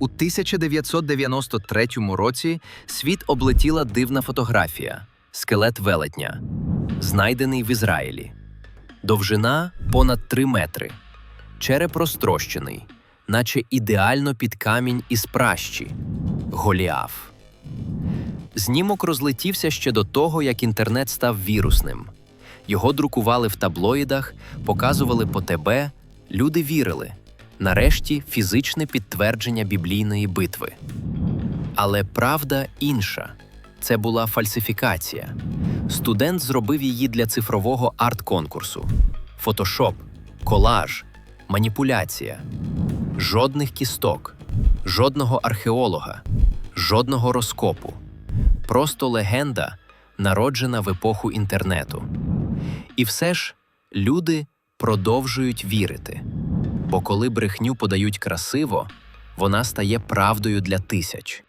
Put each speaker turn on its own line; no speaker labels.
У 1993 році світ облетіла дивна фотографія скелет велетня, знайдений в Ізраїлі. Довжина понад 3 метри, череп розтрощений, наче ідеально під камінь із пращі Голіаф. Знімок розлетівся ще до того, як інтернет став вірусним. Його друкували в таблоїдах, показували по ТБ, люди вірили. Нарешті фізичне підтвердження біблійної битви. Але правда інша це була фальсифікація. Студент зробив її для цифрового арт-конкурсу: фотошоп, колаж, маніпуляція. Жодних кісток, жодного археолога, жодного розкопу. Просто легенда, народжена в епоху інтернету. І все ж люди продовжують вірити. Бо коли брехню подають красиво, вона стає правдою для тисяч.